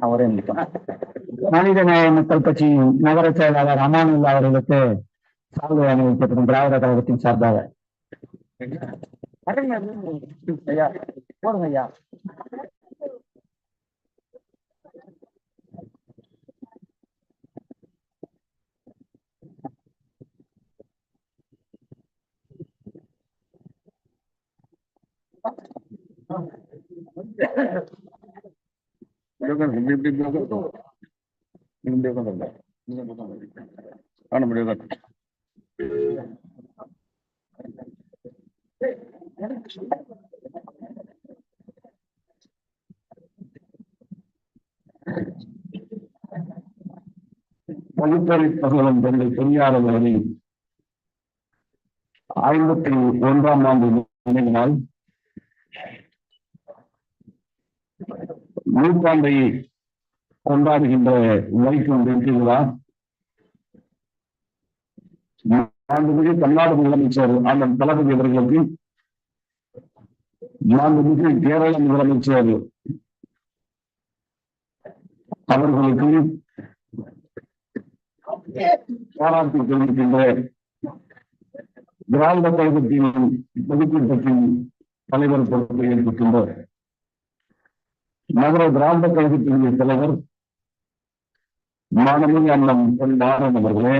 அவரே மனித நேய மக்கள் கட்சி நகர செயலாளர் அமானுல்லா அவர்களுக்கு சால்வை அணிவிக்கப்படும் திராவிட கழகத்தின் சார்பாக. ஐயா போடுங்க ஐயா பகுத்தறி பகவன் தந்தை பெரியார் அவர்களின் ஐம்பத்தி ஒன்றாம் ஆண்டு நினைவினால் நாள் நூற்றாண்டை கொண்டாடுகின்ற வைக்கும் வெற்றி மாண்புமிகு தமிழ்நாடு முதலமைச்சர் அண்ணன் தளபதி அவர்களுக்கு மாண்புமிகு கேரள முதலமைச்சர் அவர்களுக்கு பாராட்டு தெரிவிக்கின்ற திராவிட கழகத்தின் பொதுக்கூட்டத்தின் தலைவர் பொறுப்பை ஏற்கின்ற நகர திராவிட கழகத்தினுடைய தலைவர் மாணவி அண்ணன் பொன் அவர்களே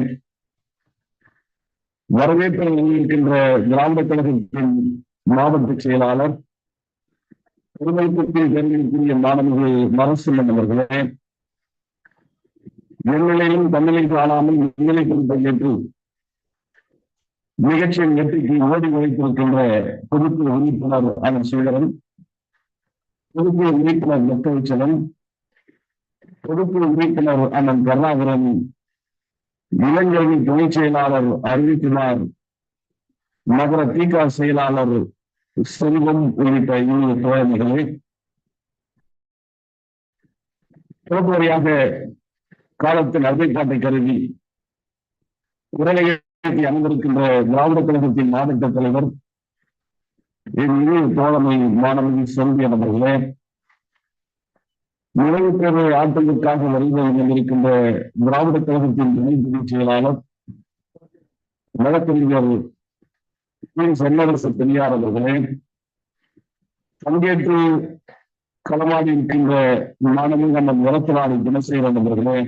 வரவேற்பு இருக்கின்ற திராவிட கழகத்தின் மாவட்ட செயலாளர் பெருமைக்குரிய தெரிவிக்கக்கூடிய மாணவிகள் மரசிம்மன் அவர்களே எண்ணிலையும் தன்னிலை காணாமல் முன்னிலை குறிப்பை ஏற்று நிகழ்ச்சியின் வெற்றிக்கு ஓடி உழைத்திருக்கின்ற பொதுத்துறை உறுப்பினர் அண்ணன் சீகரன் பொதுக்குழு உறுப்பினர் மெத்தவிச்சலன் பொதுக்குழு உறுப்பினர் அண்ணன் கருணாகரன் இளைஞரணி துணைச் செயலாளர் அறிவிக்குமார் நகர திக செயலாளர் செல்வம் உள்ளிட்ட இரு தோழமைகளே சிறப்புரையாக காலத்தில் அருமைப்பாட்டை கருதி உரையை அமர்ந்திருக்கின்ற திராவிட கழகத்தின் மாவட்ட தலைவர் என் தோழமை மாணவி செல்வியன் அவர்களே? நிறைவு தேர்வு ஆட்டத்திற்காக வருகை இருக்கின்ற திராவிட கழகத்தின் துணை பொதுச் செயலாளர் வழக்கறிஞர் செல்லரசு பெரியார் அவர்களே பங்கேற்று களமாடி இருக்கின்ற மாணவி நம்ம நிலத்தினாடி தினசேகரன் அவர்களே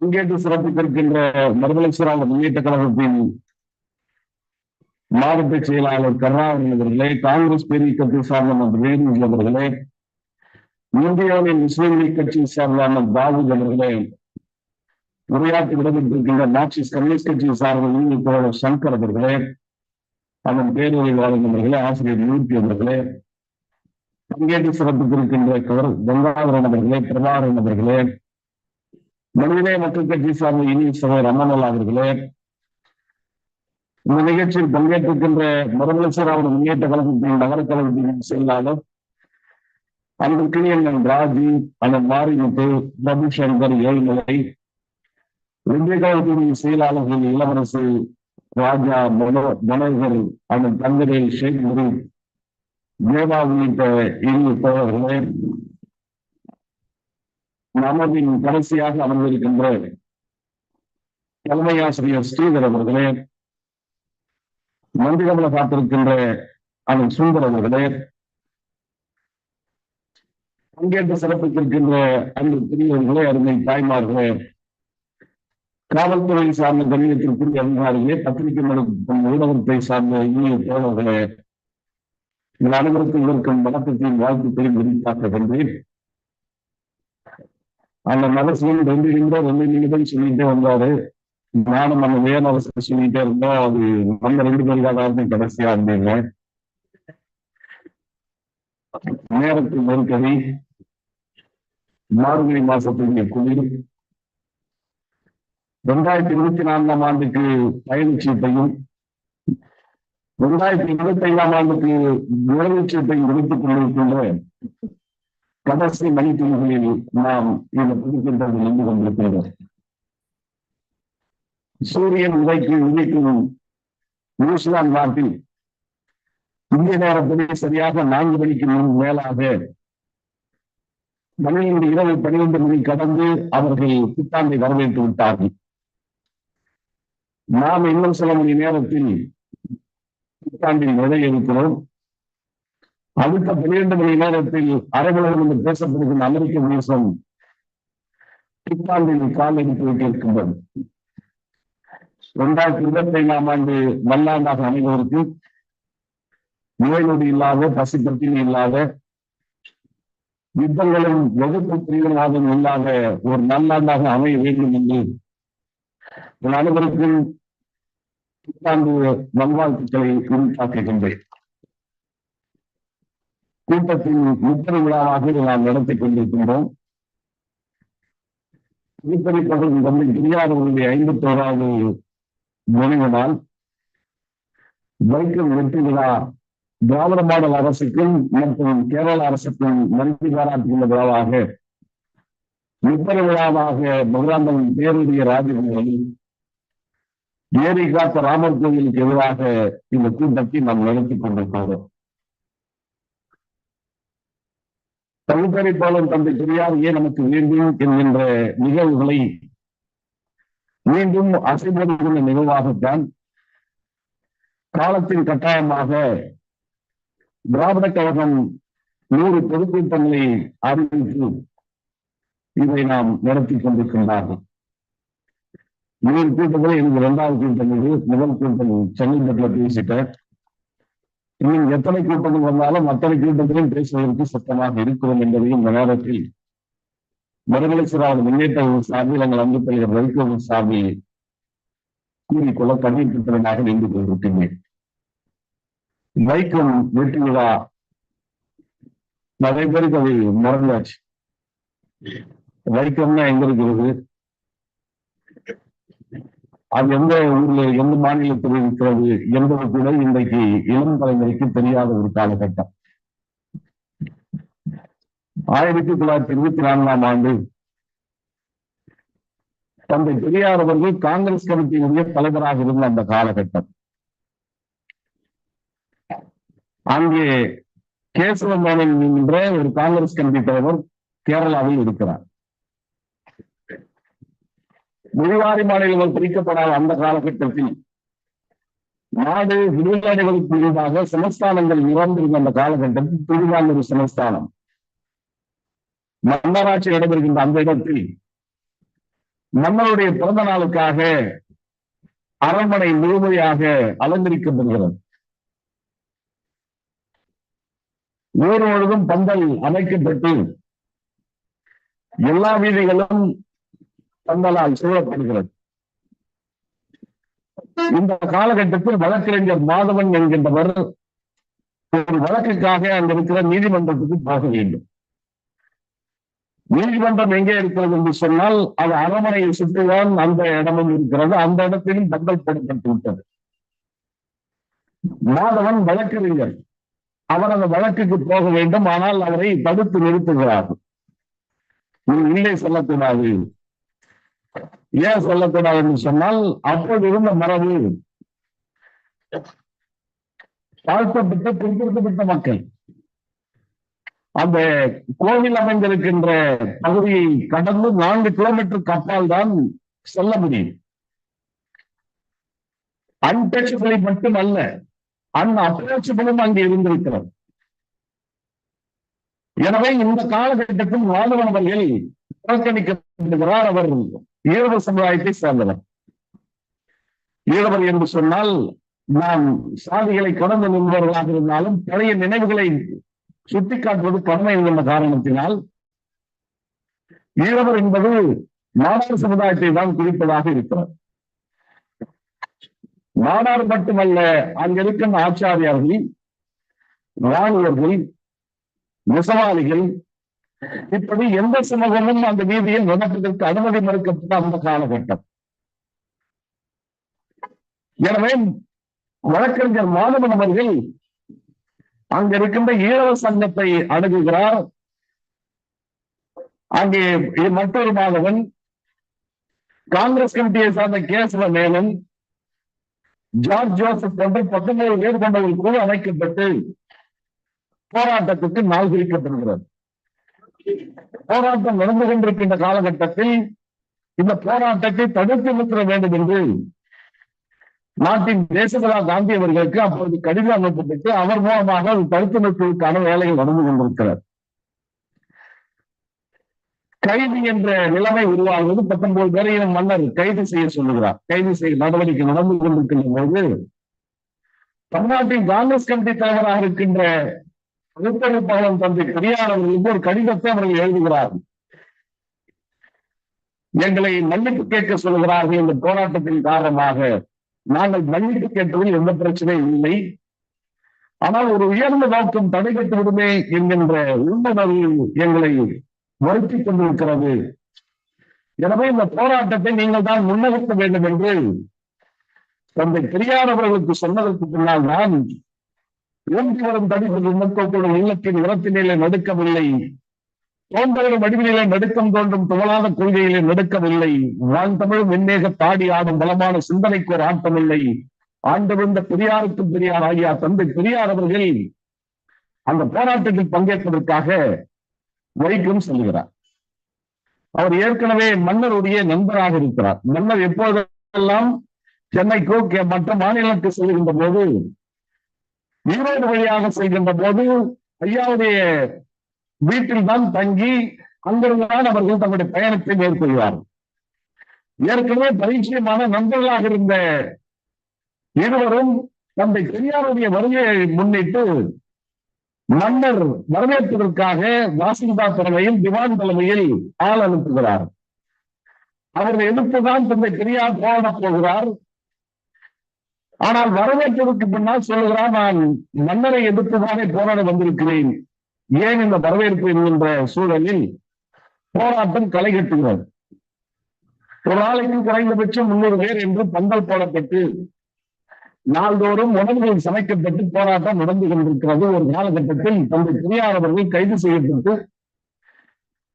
பங்கேற்று சிறப்பித்திருக்கின்ற மறுமலைச்சராக முன்னேற்ற கழகத்தின் மாவட்ட செயலாளர் கருணாநிதி அவர்களே காங்கிரஸ் பெரிய கட்சி சார்ந்த வேணு அவர்களே இந்தியாவின் முஸ்லீம் லீக் கட்சி சார்பான தாவூத் அவர்களே உரையாற்றி விடப்பட்டிருக்கின்ற மார்க்சிஸ்ட் கம்யூனிஸ்ட் கட்சி சார்ந்த தோழர் சங்கர் அவர்களே அதன் பேரவையாளர் அவர்களே ஆசிரியர் மூர்த்தி அவர்களே பங்கேற்று சிறப்பித்திருக்கின்ற கங்காதரன் அவர்களே பிரபாகரன் அவர்களே மனிதநேய மக்கள் கட்சி சார்ந்த இனிய சகோதரர் அம்மனல் அவர்களே இந்த நிகழ்ச்சியில் பங்கேற்றிருக்கின்ற முதலமைச்சராவோட முன்னேற்ற கழகத்தின் நகர கழகத்தின் செயலாளர் அன்பிற்கினியன் ராஜி அதன் மாரிமுத்து பிரபு சங்கர் ஏழ்நிலை இந்திய கழகத்தின் செயலாளர்கள் இளவரசு ராஜா மனோ மனோகர் அதன் தங்கரை ஷேக் முரு தேவா உள்ளிட்ட இரு தோழர்களே நமதின் கடைசியாக அமர்ந்திருக்கின்ற தலைமை ஆசிரியர் ஸ்ரீதர் அவர்களே மந்திரமல காத்திருக்கின்ற அதன் சுந்தர் அவர்களே பங்கேற்று சிறப்பித்திருக்கின்ற அந்த பெரியவர்களே அருமை தாய்மார்களே காவல்துறை சார்ந்த கணிதத்திற்குரிய அதிகாரிகளே பத்திரிகை நடத்தும் ஊடகத்தை சார்ந்த இனிய தோழர்களே இந்த அனைவருக்கும் இருக்கும் வணக்கத்தையும் வாழ்த்து தெரிவித்தாக்க வென்றேன் அந்த நரசியம் ரெண்டு நிமிடம் ரெண்டு நிமிடம் சொல்லிட்டே வந்தாரு. நானும் நம்ம வேணரசு சொல்லிட்டே இருந்தோம் அது நம்ம ரெண்டு பேருக்காக கடைசியா இருந்தீங்க நேரத்து நெருக்கடி மார்கழி மாசத்துடைய குளிர். இரண்டாயிரத்தி இருபத்தி நான்காம் ஆண்டுக்கு பயணச்சீட்டையும் இரண்டாயிரத்தி இருபத்தி ஐந்தாம் ஆண்டுக்கு நுழைவுச்சீட்டையும் கொடுத்துக் கொண்டிருக்கின்ற கடைசி மணித்துறைகளில் நாம் இந்த புதுக்கின்றது நின்று கொண்டிருக்கின்றோம் சூரியன் உதைக்கு உதைக்கணும். நியூசிலாந்து நாட்டில் இந்திய நேரத்திலே சரியாக நான்கு மணிக்கு முன் மேலாக பன்னிரண்டு இரவு பன்னிரண்டு மணி கடந்து அவர்கள் புத்தாண்டை வரவேற்று விட்டார்கள். நாம் இன்னும் சில மணி நேரத்தில் புத்தாண்டில் நுழைய இருக்கிறோம் அடுத்த பன்னிரண்டு மணி நேரத்தில் அரைவுலகம் என்று பேசப்படுகின்ற அமெரிக்க தேசம் புத்தாண்டில் கால் எடுத்து விட்டிருக்கின்றது இரண்டாயிரத்தி இருபத்தி ஐந்தாம் ஆண்டு நல்லாண்டாக அமைவதற்கு நோய்நொடி இல்லாத இல்லாத பிரச்சனை இல்லாத யுத்தங்களும் வகுப்பு பிரிவினவாதம் இல்லாத ஒரு நல்லாண்டாக அமைய வேண்டும் என்று என் அனைவருக்கும் புத்தாண்டு நல்வாழ்த்துக்களை உருவாக்குகின்றேன் கூட்டத்தின் முத்திரை விழாவாக நாம் நடத்தி கொண்டிருக்கின்றோம். திருப்பதி பகுதி தந்தை பெரியார் அவருடைய ஐம்பத்தி ஓராவது நினைவு வைக்கம் வெற்றி விழா திராவிட மாடல் அரசுக்கும் மற்றும் கேரள அரசுக்கும் நன்றி பாராட்டுகின்ற விழாவாக முப்பது விழாவாக மதுராந்தகம் பேருடைய ராஜகுமாரி ஏரி காத்த ராமர் கோவிலுக்கு எதிராக இந்த கூட்டத்தை நாம் நடத்தி கொண்டிருக்கிறோம். பகுத்தறிப்பாளர் தந்தை பெரியார் ஏன் நமக்கு வேண்டும் என்கின்ற நிகழ்வுகளை மீண்டும் அசைபடுகின்ற நிகழ்வாகத்தான் காலத்தின் கட்டாயமாக திராவிட கழகம் நூறு பொதுக்கூட்டங்களை அறிவித்து இதை நாம் நடத்தி கொண்டிருக்கின்றார்கள். நூறு கூட்டத்தில் எனக்கு இரண்டாவது கூட்டம் இது முதல் கூட்டம் சென்னைப்பட்டில் பேசிட்டேன். இன்னும் எத்தனை கூட்டங்கள் வந்தாலும் அத்தனை கூட்டத்திலும் பேசுவதற்கு சத்தமாக இருக்கிறோம் என்பதையும் இந்த நேரத்தில் மறுமலை சிறார் முன்னேற்ற சார்பில் எங்கள் அன்பு தலைவர் வைகோவின் சார்பில் கூறிக்கொள்ள கண்ணீர் நின்று கொண்டிருக்கின்றேன். வைக்கம் வெற்றி விழா நிறைய பேருக்கு அது மறந்தாச்சு. வைக்கம்னா எங்க இருக்கிறது? அது எந்த ஊர்ல எந்த மாநிலத்தில் இருக்கிறது என்பது கூட இன்றைக்கு இளம் தலைமுறைக்கு தெரியாத ஒரு காலகட்டம். ஆயிரத்தி தொள்ளாயிரத்தி இருபத்தி நான்காம் ஆண்டு தந்தை பெரியார் அவர்கள் காங்கிரஸ் கமிட்டியினுடைய தலைவராக இருந்த அந்த காலகட்டம். அங்கே கேசவ மேனன் என்கின்ற ஒரு காங்கிரஸ் கமிட்டி தலைவர் கேரளாவில் இருக்கிறார். மொழிவாரி மாநிலங்கள் பிரிக்கப்படாத அந்த காலகட்டத்தில் நாடு விடுதலைகளுக்கு எதிராக சமஸ்தானங்கள் இறந்திருந்த அந்த காலகட்டத்தில் திருவாங்கூர் சமஸ்தானம். மன்னராட்சி நடைபெறுகின்ற அந்த இடத்தில் மன்னருடைய பிறந்த நாளுக்காக அரண்மனை முழுமையாக அலங்கரிக்கப்படுகிறது. ஊர் முழுவதும் பந்தல் அமைக்கப்பட்டு எல்லா வீதிகளும் பந்தலால் சூழப்படுகிறது. இந்த காலகட்டத்தில் வழக்கறிஞர் மாதவன் என்கின்றவர் ஒரு வழக்குக்காக அங்க இருக்கிற நீதிமன்றத்துக்கு போக வேண்டும். நீதிமன்றம் எங்கே இருக்கிறது என்று சொன்னால் அது அரண்மனையை சுற்றிதான் அந்த இடமும் இருக்கிறது. அந்த இடத்திலும் தங்கள் போடப்பட்டு விட்டது. மாதவன் வழக்கறிஞர். அவர் அந்த வழக்குக்கு போக வேண்டும். ஆனால் அவரை தடுத்து நிறுத்துகிறார்கள் நீ இல்லை சொல்லக்கூடாது. ஏன் சொல்லக்கூடாது என்று சொன்னால் அப்போது இருந்த மரபு. தாழ்த்தப்பட்ட பிற்படுத்தப்பட்ட மக்கள். அந்த கோவில் அமைந்திருக்கின்ற பகுதியை கடந்து நான்கு கிலோமீட்டருக்கு அப்பால் தான் செல்ல முடியும். அன்டச்சபிளை மட்டுமல்ல அன் அப்ரோச்சபிளும் அங்கே இருந்திருக்கிறது. எனவே இந்த காலகட்டத்தில் மாணவர்கள் புறக்கணிக்கப்படுகிறார். அவர் ஈழவர் சமுதாயத்தை சேர்ந்தவர். ஈழவர் என்று சொன்னால் நாம் சாதிகளை கடந்து நின்றவர்களாக இருந்தாலும் பழைய நினைவுகளை சுட்டிக்காட்டுவது கடமை உள்ள காரணத்தினால் ஈழவர் என்பது நாடார் சமுதாயத்தை தான் குறிப்பதாக இருக்கிறது. நாடார் மட்டுமல்ல அங்கிருக்கின்ற ஆச்சாரியார்கள் ராணுவர்கள் நெசவாளிகள் இப்படி எந்த சமூகமும் அந்த வீதியில் நடப்பதற்கு அனுமதி மறுக்கப்பட்ட அந்த காலகட்டம். எனவே வழக்கறிஞர் மாதவன் அவர்கள் அங்க இருக்கின்ற ஈழவ சங்கத்தை அணுகுகிறார். அங்கே மற்றொரு மாதவன் காங்கிரஸ் கமிட்டியை சார்ந்த கேசவ மேலும் ஜார்ஜ் ஜோசப் போன்ற பத்தொன்பது பேர் கொண்ட ஒரு குழு அமைக்கப்பட்டு போராட்டத்துக்கு நாள் குறிக்கப்படுகிறது போராட்டம் நடந்து கொண்டிருக்கின்ற காலகட்டத்தில் இந்த போராட்டத்தை தடுத்து நிறுத்த வேண்டும் என்று நாட்டின் தேசகலா காந்தி அவர்களுக்கு அப்பொழுது கடிதம் அனுப்பப்பட்டு அவர் மூலமாக ஒரு தடுத்து நிறுத்துவதற்கான வேலைகள் நடந்து கொண்டிருக்கிறார். கைது என்ற நிலைமை உருவாகுவது பத்தொன்பது பேரையும் மன்னர் கைது செய்ய சொல்லுகிறார். கைது செய்ய நடவடிக்கை நடந்து கொண்டிருக்கின்ற போது தமிழ்நாட்டின் காங்கிரஸ் கமிட்டி தலைவராக இருக்கின்ற பகுத்தறிவிப்பாளர் தந்தை பெரியார் அவர்களுக்கு ஒரு கடிதத்தை அவர்கள் எழுதுகிறார்கள் எங்களை மன்னிப்பு கேட்க சொல்கிறார்கள் இந்த போராட்டத்தின் காரணமாக நாங்கள் மன்னிப்பு கேட்டதில் எந்த பிரச்சனையும் இல்லை. ஆனால் ஒரு உயர்ந்த நோக்கம் தடைபட்டு விடுமே என்கின்ற உள்ளுணர்வு எங்களை வருத்திக் கொண்டிருக்கிறது. எனவே இந்த போராட்டத்தை நீங்கள் தான் முன்னெடுக்க வேண்டும் என்று தந்தை பெரியார் அவர்களுக்கு சொன்னதற்கு பின்னால் நான் ஊன்றி வரும் தடிப்பது மக்களோட உள்ளத்தின் உரத்தினிலே நடுக்கவில்லை? தோன்றவரும் வடிவிலே நடுக்கம் தோன்றும் துவளாத கொள்கையிலே நடுக்கவில்லை. வாழ் தமிழ் வெண்ணேக தாடி ஆடும் பலமான சிந்தனைக்கு ஒரு ஆட்டமில்லை ஆண்டு வந்த பெரியாருக்கும் பெரியார் ஆகிய தந்தை பெரியார் அவர்கள் அந்த போராட்டத்தில் பங்கேற்பதற்காக வைக்கம் செல்கிறார். அவர் ஏற்கனவே மன்னருடைய நண்பராக இருக்கிறார். மன்னர் எப்போதெல்லாம் சென்னைக்கோ கே- மற்ற மாநிலத்துக்கு செல்கின்ற போது ஈரோடு வழியாக செல்கின்ற போது ஐயாவுடைய வீட்டில் தான் தங்கி அங்கிருந்துதான் அவர்கள் தங்களுடைய பயணத்தை மேற்கொள்வார்கள் ஏற்கனவே பரிச்சயமான நண்பர்களாக இருந்த இருவரும் தந்தை பெரியாருடைய வருகையை முன்னிட்டு மன்னர் வரவேற்பதற்காக வாசிந்தா தலைமையில் திவான் தலைமையில் ஆள் அனுப்புகிறார். அவரை எதிர்த்துதான் தந்தை பெரியார் போராடப் போகிறார் ஆனால் வரவேற்பதற்கு பின்னால் சொல்லுகிறார் நான் மன்னரை எதிர்த்துதானே போராட வந்திருக்கிறேன். ஏன் இந்த வரவேற்பு என்கின்ற சூழலில் போராட்டம் களை கட்டுகிறது ஒரு நாளைக்கு குறைந்தபட்சம் முன்னூறு பேர் என்று பந்தல் போடப்பட்டு நாள்தோறும் உணவுகள் சமைக்கப்பட்டு போராட்டம் நடந்து கொண்டிருக்கிறது. ஒரு காலகட்டத்தில் தந்தை பெரியார் அவர்கள் கைது செய்யப்பட்டு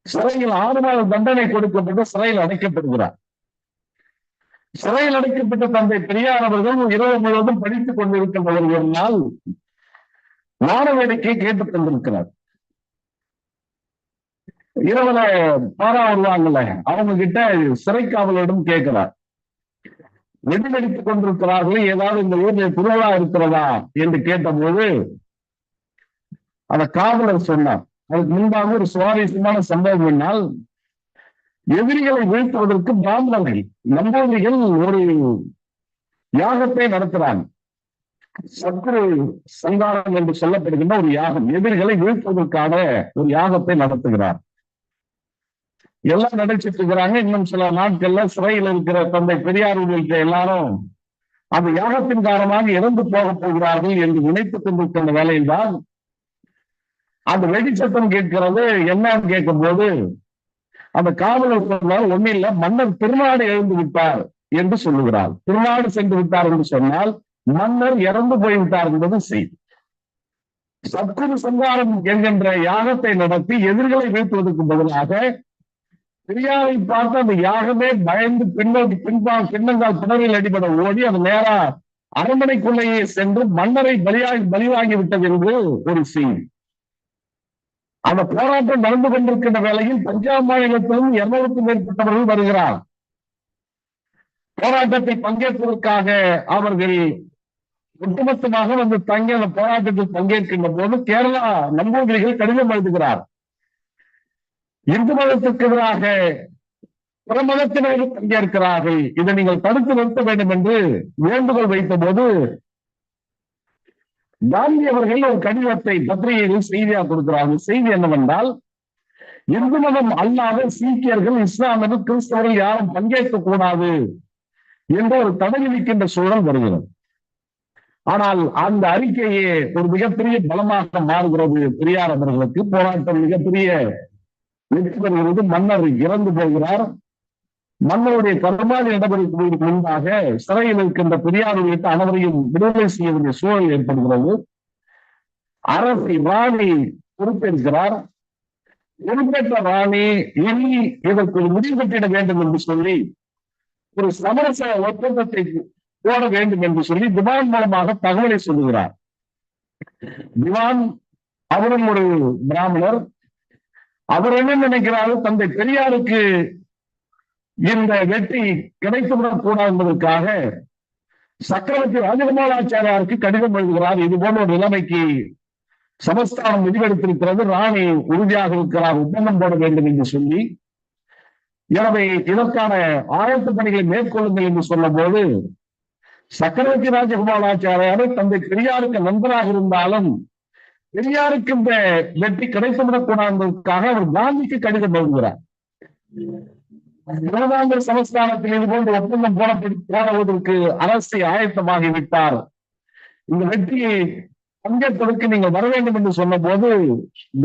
சிறையில் ஆறு மாத தண்டனை கொடுக்கப்பட்டு சிறையில் அடைக்கப்படுகிறார். சிறையில் அடைக்கப்பட்ட தந்தை பெரியார் அவர்கள் இரவு முழுவதும் படித்துக் கொண்டிருக்கின்றவர் ஒரு நாள் வான வேடிக்கை கேட்டுக் கொண்டிருக்கிறார். இரவுல பாரா வருவாங்கல்ல அவங்க கிட்ட சிறை காவலரிடம் கேட்கிறார். வெடிவெடித்துக் கொண்டிருக்கிறார்கள் ஏதாவது இந்த ஊர்ல திருவிழா இருக்கிறதா என்று கேட்டபோது அந்த காவலர் சொன்னார் அதுக்கு முன்பாக ஒரு சுவாரஸ்யமான சம்பவம் என்னால் எதிரிகளை வீழ்த்துவதற்கு பிராமணர்கள் நம்பூதிகள் ஒரு யாகத்தை நடத்துறாங்க. சத்ரு சங்காரம் என்று சொல்லப்படுகின்ற ஒரு யாகம் எதிரிகளை வீழ்த்துவதற்கான ஒரு யாகத்தை நடத்துகிறார். எல்லாம் நடிச்சிட்டு இருக்கிறாங்க. இன்னும் சில நாட்கள்ல சிறையில் இருக்கிற தந்தை பெரியார் உள்ளிட்ட எல்லாரும் அந்த யாகத்தின் காரணமாக இறந்து போக போகிறார்கள் என்று நினைத்துக் கொண்டிருக்கின்ற வேலையில்தான் அந்த வெடிச்சத்தம் கேட்கிறது. என்னன்னு கேட்கும் போது அந்த காவலர் சொன்னால் ஒண்ணு இல்ல மன்னர் திருநாடு எழுந்து விட்டார் என்று சொல்லுகிறார். திருநாடு சென்று விட்டார் என்று சொன்னால் மன்னர் இறந்து போய்விட்டார் என்பது செய்தி சத்குரு சங்காரம் என்கின்ற யாகத்தை நடத்தி எதிர்களை வீழ்த்துவதற்கு பதிலாக பெரியாரை பார்த்து அந்த யாகமே பயந்து பின்னோக்கி பின்பா பின்னங்கால் பிணறில் அடிபட ஓடி அது நேரா அரண்மனைக்குள்ளேயே சென்று மன்னரை பலியாகி பலிவாங்கி விட்டது என்று ஒரு சீன் அந்த போராட்டம் நடந்து கொண்டிருக்கின்ற வேளையில் பஞ்சாப் மாநிலத்திலும் இருநூறுக்கும் மேற்பட்டவர்கள் வருகிறார். போராட்டத்தை பங்கேற்பதற்காக அவர்கள் ஒட்டுமொத்தமாக வந்து தங்கி அந்த போராட்டத்தில் பங்கேற்கின்ற போது கேரளா நம்பூதிரிகள் கடிதம் எழுதுகிறார். இந்து மதத்திற்கு எதிராக பிற மதத்தினரும் பங்கேற்கிறார்கள். இதை நீங்கள் தடுத்து நிறுத்த வேண்டும் என்று வேண்டுகோள் வைத்த போது காந்தி அவர்கள் ஒரு கடிதத்தை பத்திரிகையில் செய்தியா கொடுக்கிறார்கள். செய்தி என்னவென்றால் இந்து மதம் அல்லாத சீக்கியர்கள் இஸ்லாமியர்கள் கிறிஸ்தவர்கள் யாரும் பங்கேற்க கூடாது என்ற ஒரு தடை விதிக்கின்ற சூழல் வருகிறது. ஆனால் அந்த அறிக்கையே ஒரு மிகப்பெரிய பலமாக மாறுகிறது. பெரியார் அவர்களுக்கு போராட்டம் மிகப்பெரிய வெற்றி பெறுகிறது மன்னர் இறந்து போகிறார். மன்னருடைய கர்மாதி நடவடிக்கைகளுக்கு முன்பாக சிறையில் இருக்கின்ற பெரியார் உள்ளிட்ட அனைவரையும் விடுதலை செய்ய வேண்டிய சூழல் ஏற்படுகிறது. அரசை ராணி பொறுப்பேற்கிறார். பொறுப்பேற்ற ராணி இனி இதற்கு ஒரு முடிவு கட்டிட வேண்டும் என்று சொல்லி ஒரு சமரச ஒப்பந்தத்தை போட வேண்டும் என்று சொல்லி திவான் மூலமாக தகவலை சொல்லுகிறார். திவான் அவரும் ஒரு பிராமணர். அவர் என்ன நினைக்கிறாரு தந்தை பெரியாருக்கு இந்த வெற்றி கிடைத்துவிடக் கூடாது என்பதற்காக சக்கரவர்த்தி ராஜகோபாலாச்சாரியாருக்கு கடிதம் எழுதுகிறார். இது போன்ற ஒரு நிலைமைக்கு சமஸ்தானம் முடிவெடுத்திருக்கிறது. ராணி உறுதியாக இருக்கிறார். ஒப்பந்தம் போட வேண்டும் என்று சொல்லி. எனவே இதற்கான ஆயத்த பணிகளை மேற்கொள்ளுங்கள் என்று சொல்லும்போது போது சக்கரவர்த்தி ராஜகோபாலாச்சாரியார் தந்தை பெரியாருக்கு நண்பராக இருந்தாலும் பெரியாருக்கு இந்த வெற்றி கிடைத்துவிடக் அவர் காந்திக்கு கடிதம் எழுதுகிறார். சிவகாங்கர் சமஸ்தானத்தில் இது போன்ற ஒப்பந்தம் போடப்பட்டு போனவதற்கு அரசு ஆயத்தமாகிவிட்டார் இந்த வெற்றியை பங்கேற்பதற்கு நீங்கள் வர வேண்டும் என்று சொன்ன போது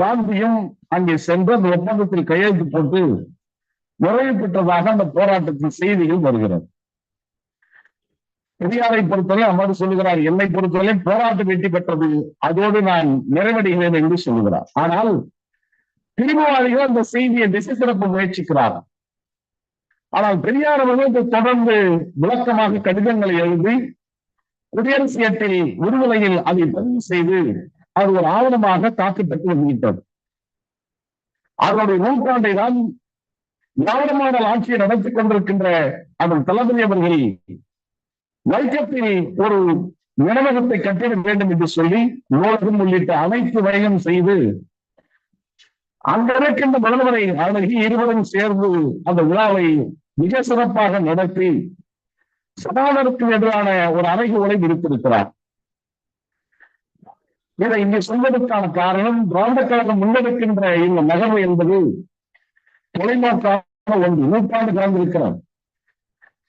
காந்தியும் அங்கே சென்று அந்த ஒப்பந்தத்தில் கையெழுத்து போட்டு நிறைவு பெற்றதாக அந்த போராட்டத்தின் செய்திகள் வருகிறது. பெரியாரை பொறுத்தவரை அம்மாறு சொல்லுகிறார் என்னை பொறுத்தவரை போராட்டம் வெற்றி பெற்றது. அதோடு நான் நிறைவடைகிறேன் என்று சொல்லுகிறார். ஆனால் திரும்பவாதிகள் அந்த செய்தியை திசை சிறப்பு முயற்சிக்கிறார். ஆனால் பெரியார் அவர்கள் தொடர்ந்து விளக்கமாக கடிதங்களை எழுதி குடியரசு எட்டில் விடுதலையில் அதை பதிவு செய்து அது ஒரு ஆவணமாக தாக்கப்பட்டு வந்துவிட்டது. அவருடைய நூற்றாண்டை தான் திராவிடமான ஆட்சியை நடத்திக் கொண்டிருக்கின்ற அதன் தளபதி அவர்கள் வைக்கத்தில் ஒரு நினைவகத்தை கட்டிட வேண்டும் என்று சொல்லி நூலகம் உள்ளிட்ட அனைத்து வரையும் செய்து அங்கிருக்கின்ற மனிதரை முதல்வரை இருவரும் சேர்ந்து அந்த விழாவை மிக சிறப்பாக நடத்தி சமாதானத்துக்கு எதிரான ஒரு அறைகூலை விடுத்திருக்கிறார் இதை இங்கே சொல்வதற்கான காரணம் திராவிட கழகம் முன்னெடுக்கின்ற இந்த நகர்வு என்பது தொலைநோக்கான ஒன்று நூற்றாண்டு கடந்திருக்கிறார்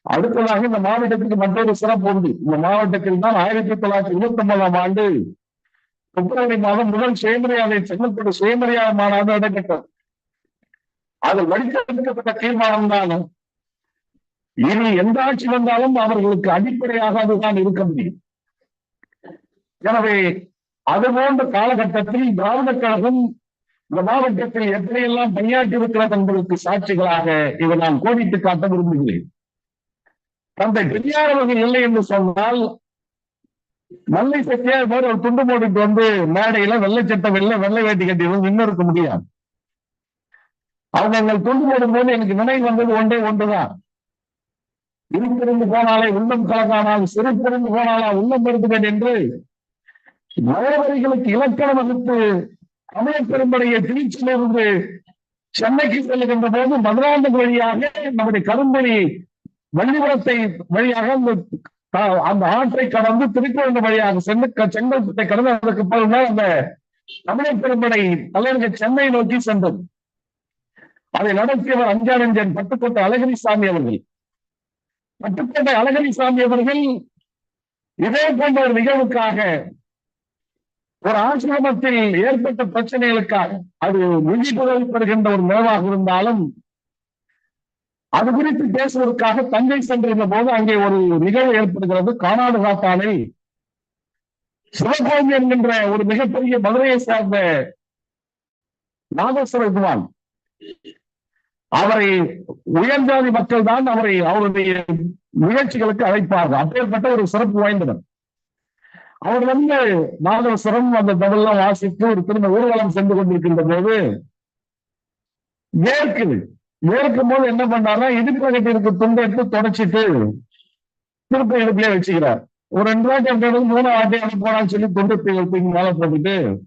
அடுத்ததாக இந்த மாவட்டத்துக்கு மற்றொரு சிறப்பு உண்டு. இந்த மாவட்டத்தில் தான் ஆயிரத்தி தொள்ளாயிரத்தி இருபத்தி ஒன்பதாம் ஆண்டு பிப்ரவரி மாதம் முதல் சுயமரியாதை செங்கல்பட்டு சுயமரியாதை மாநாடு நடைபெற்றது அது வடிவமைக்கப்பட்ட தீர்மானம் தான். இனி எந்த ஆட்சி வந்தாலும் அவர்களுக்கு அடிப்படையாக அதுதான் இருக்க முடியும். எனவே அது போன்ற காலகட்டத்தில் திராவிட கழகம் இந்த மாவட்டத்தில் எப்படியெல்லாம் பணியாற்றி இருக்கிறது என்பதற்கு சாட்சிகளாக இதை நான் கோடிட்டு காட்ட விரும்புகிறேன். தந்தை பெரியார் அவர்கள் இல்லை என்று சொன்னால் மல்லை சத்தியார் மாதிரி ஒரு துண்டு போட்டுட்டு வந்து மேடையில வெள்ளை சட்டம் வெள்ளை வெள்ளை வேட்டி கட்டி நின்று இருக்க முடியாது. அவங்க எங்கள் துண்டு போடும் போது எனக்கு நினைவு வந்தது ஒன்றே ஒன்றுதான். இருந்திருந்து போனாலே உள்ளம் கலக்கானால் சிரித்திருந்து போனாலா உள்ளம் பெருத்துவேன் என்று மலைவரிகளுக்கு இலக்கணம் வகுத்து தமிழ பெரும்படையை திருச்சியிலிருந்து சென்னைக்கு செல்லுகின்ற போது மதுராந்தகம் வழியாக நம்முடைய கரும்பொழி வள்ளிபுரத்தை வழியாக அந்த அந்த ஆற்றை கடந்து திருக்கோவில் வழியாக சென்று செங்கல்பட்டை கடந்து அதற்கு பிறகுதான் அந்த தமிழர் பெரும்படை தலைவர்கள் சென்னை நோக்கி சென்றது. அதை நடத்தியவர் அஞ்சானஞ்சன் பட்டுக்கோட்டை அழகிரி சாமி அவர்கள். பட்டுக்கோட்டை அழகிரி சாமி அவர்கள் இதே போன்ற ஒரு நிகழ்வுக்காக ஒரு ஆசிரமத்தில் ஏற்பட்ட பிரச்சனைகளுக்காக அது நிதி பெறுகின்ற ஒரு நிலவாக இருந்தாலும் அது குறித்து பேசுவதற்காக தஞ்சை சென்றிருந்த போது அங்கே ஒரு நிகழ்வு ஏற்படுகிறது. காணாடு காத்தானை சிவகோமி என்கின்ற ஒரு மிகப்பெரிய மதுரையை சார்ந்த நாகேஸ்வர குமான் அவரை உயர்ஜாதி மக்கள் தான் அவரை அவருடைய நிகழ்ச்சிகளுக்கு அழைப்பார்கள். அப்பேற்பட்ட ஒரு சிறப்பு வாய்ந்தவர். அவர் வந்து நாகேஸ்வரம் அந்த தமிழ்லாம் வாசித்து ஒரு திரும்ப ஊர்வலம் சென்று கொண்டிருக்கின்ற போது மேற்கு வேர்க்கும் போது என்ன பண்ணாருன்னா இடுப்பு இருக்க துண்டை எடுத்து தொடச்சிட்டு திருப்பி இடுப்புலயே வச்சுக்கிறார். ஒரு ரெண்டு வாட்டி அப்படி மூணு வாட்டி அனுப்பி சொல்லி துண்டை தூக்கி மேல போட்டுட்டு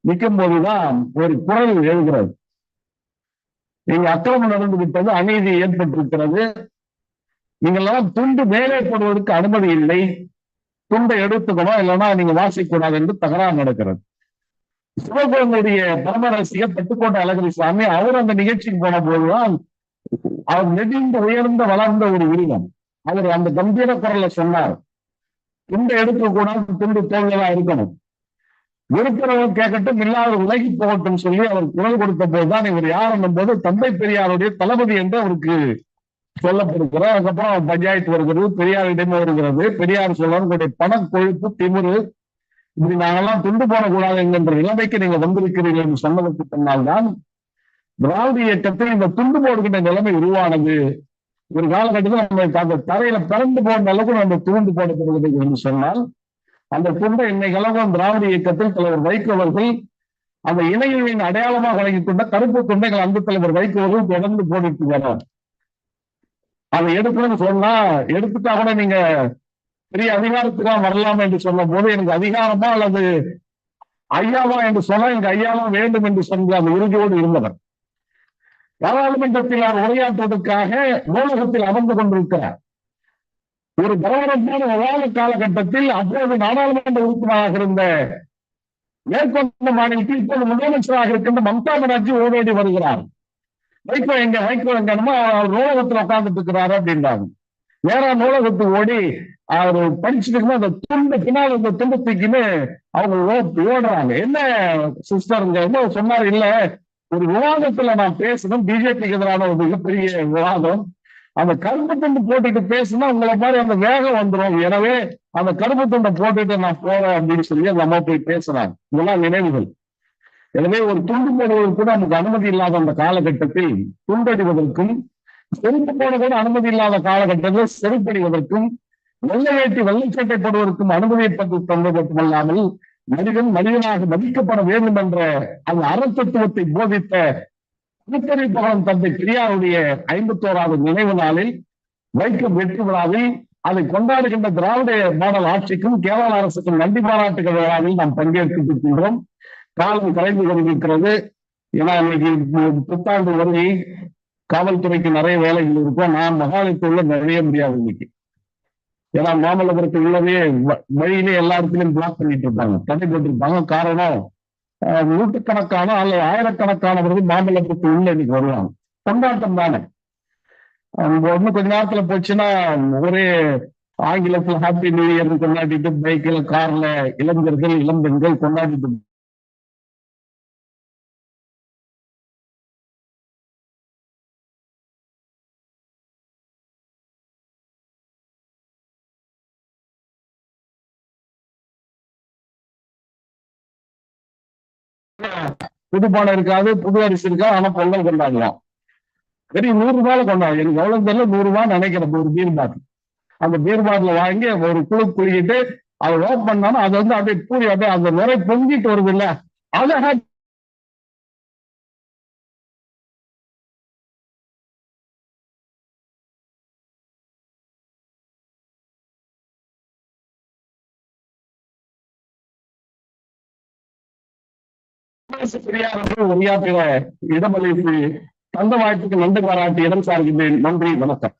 நிற்கும் போதுதான் ஒரு குரல் எழுகிறது. நீங்க அக்கிரமம் நடந்து விட்டது அநீதி ஏற்பட்டிருக்கிறது. நீங்கெல்லாம் துண்டு மேலே போடுவதற்கு அனுமதி இல்லை. துண்டை எடுத்துக்கணும் இல்லைன்னா நீங்க வாசிக்கூடாது என்று தகராறு நடக்கிறது. சிவபெருமனுடைய பரம ரசிகர் பட்டுக்கோட்டை அழகிரி சுவாமி அவர் அந்த நிகழ்ச்சிக்கு போன போதுதான் அவர் நெடிந்து உயர்ந்த வளர்ந்த ஒரு உருவம். அவர் அந்த கம்பீர குரல்ல சொன்னார் இந்த எடுக்க கூடாது துண்டு தோல்களா இருக்கணும். இருக்கிறவங்க கேட்கட்டும் இல்லாத உலகி போகட்டும் சொல்லி அவர் குரல் கொடுத்த போதுதான் இவர் யார் என்னும் போது தந்தை பெரியாருடைய தளபதி என்று அவருக்கு சொல்லப்படுகிறார் அதுக்கப்புறம் பஞ்சாயத்து வருகிறது பெரியாரிடமே வருகிறது. பெரியார் சொல்லுடைய பண கொழுப்பு திமுரு இப்படி நாங்கெல்லாம் துண்டு போடக்கூடாது என்கின்ற நிலைமைக்கு நீங்க வந்திருக்கிறீர்கள் என்று சொன்னதற்கு பின்னால்தான் திராவிட இயக்கத்தில் இந்த துண்டு போடுகின்ற நிலைமை உருவானது. ஒரு காலகட்டத்தில் நம்ம அந்த தரையில பிறந்து போன அளவுக்கு நம்ம துண்டு போடப்படுவது என்று சொன்னால் அந்த துண்டை இன்னைக்கு அளவு திராவிட இயக்கத்தில் தலைவர் வைகோவர்கள் அந்த இணையவின் அடையாளமாக வழங்கிக் கொண்ட கருப்பு துண்டைகள் அந்த தலைவர் வைகோவர்கள் தொடர்ந்து போட்டுட்டு வரார் அதை எடுக்கணும்னு சொன்னா எடுத்துட்டா கூட நீங்க பெரிய அதிகாரத்துக்காக வரலாம் என்று சொல்லும் போது எனக்கு அதிகாரமா அல்லது ஐயாவா என்று சொன்னா எனக்கு ஐயாவா வேண்டும் என்று சொன்ன அந்த உறுதியோடு இருந்தவர். பாராளுமன்றத்தில் அவர் உரையாற்றுவதற்காக நூலகத்தில் அமர்ந்து கொண்டிருக்கிறார். ஒரு பரபரப்பான விவாத காலகட்டத்தில் அப்போது நாடாளுமன்ற உறுப்பினராக இருந்த மேற்கொண்ட மாநிலத்தில் இப்போது முதலமைச்சராக இருக்கின்ற மம்தா பானர்ஜி ஓடோடி வருகிறார். வைகோ எங்க வைகோ எங்கன்னு அவர் நூலகத்தில் உட்கார்ந்துட்டு இருக்கிறாரு அப்படின்றாங்க. நேரா நூலகத்துக்கு ஓடி அவர் படிச்சுட்டு இருக்கும்போது அந்த துண்டு பின்னால் இந்த அவங்க ஓ- ஓடுறாங்க. என்ன சிஸ்டருங்க என்ன சொன்னார் இல்ல ஒரு விவாதத்துல நான் பேசணும். பிஜேபிக்கு எதிரான ஒரு மிகப்பெரிய விவாதம். அந்த கருப்பு துண்டு போட்டுட்டு பேசினா உங்களை மாதிரி அந்த வேகம் வந்துரும். எனவே அந்த கருப்பு துண்டை போட்டுட்டு நான் போறேன் அப்படின்னு சொல்லி அந்த அம்மா போய் பேசுறாங்க. இதெல்லாம் நினைவுகள். எனவே ஒரு துண்டு போடுவதற்கு கூட நமக்கு அனுமதி இல்லாத அந்த காலகட்டத்தில் துண்டடிவதற்கும் செருப்பு போட கூட அனுமதி இல்லாத காலகட்டத்தில் செருப்படிவதற்கும் வெள்ளை வேட்டி வெள்ளைச்சட்டை போடுவதற்கும் அனுமதிப்பது தந்தது மட்டுமல்லாமல் மனிதன் மனிதனாக மதிக்கப்பட வேண்டும் என்ற அந்த அறத்தத்துவத்தை போதித்த திருப்பதிப்பகவன் தந்தை பெரியாருடைய ஐம்பத்தோராவது நினைவு நாளில் வைக்கம் வெற்றி விழாவில் அதை கொண்டாடுகின்ற திராவிட மாடல் ஆட்சிக்கும் கேரள அரசுக்கும் நன்றி பாராட்டுகிற விழாவில் நாம் பங்கேற்கின்றோம். காலம் கலைந்து கொண்டிருக்கிறது. ஏன்னா இன்னைக்கு புத்தாண்டு வருகை காவல்துறைக்கு நிறைய வேலைகள் இருக்கும். நான் மகாலயத்தில் நிறைய முடியாது இன்னைக்கு. ஏன்னா மாமல்லபுரத்து உள்ளவே வழியிலே எல்லா இடத்துலயும் பிளாக் பண்ணிட்டு இருப்பாங்க தடை போட்டிருப்பாங்க. காரணம் நூற்றுக்கணக்கான அல்லது ஆயிரக்கணக்கானவர்கள் மாமல்லபுரத்து உள்ள இன்னைக்கு வருவாங்க. கொண்டாட்டம் தானே. அங்க இன்னும் கொஞ்ச நேரத்துல போச்சுன்னா ஒரே ஆங்கிலத்துல ஹாப்பி நியூ இயர் கொண்டாடிட்டு பைக்ல கார்ல இளைஞர்கள் இளம்பெண்கள் கொண்டாடிட்டு புது பாடம் இருக்காது புது அரிசி இருக்காது ஆனா பொங்கல் கொண்டாடலாம் சரி நூறு ரூபாயில கொண்டாடும் எனக்கு எவ்வளவு தெரியல நூறு ரூபாய் நினைக்கிறேன் ஒரு பீர் பாட்டில் அந்த பீர் பாட்டில வாங்கி ஒரு குழு குளிக்கிட்டு அதை ஓப் பண்ணாலும் அது வந்து அப்படியே பூரி அப்படியே அந்த நிறை பொங்கிட்டு வருது இல்ல? அழகா பெரியார் உரையாற்றின இடமளிப்பு தந்த வாய்ப்புக்கு நன்றி பாராட்டி இடம் சார்கின்றேன் நன்றி வணக்கம்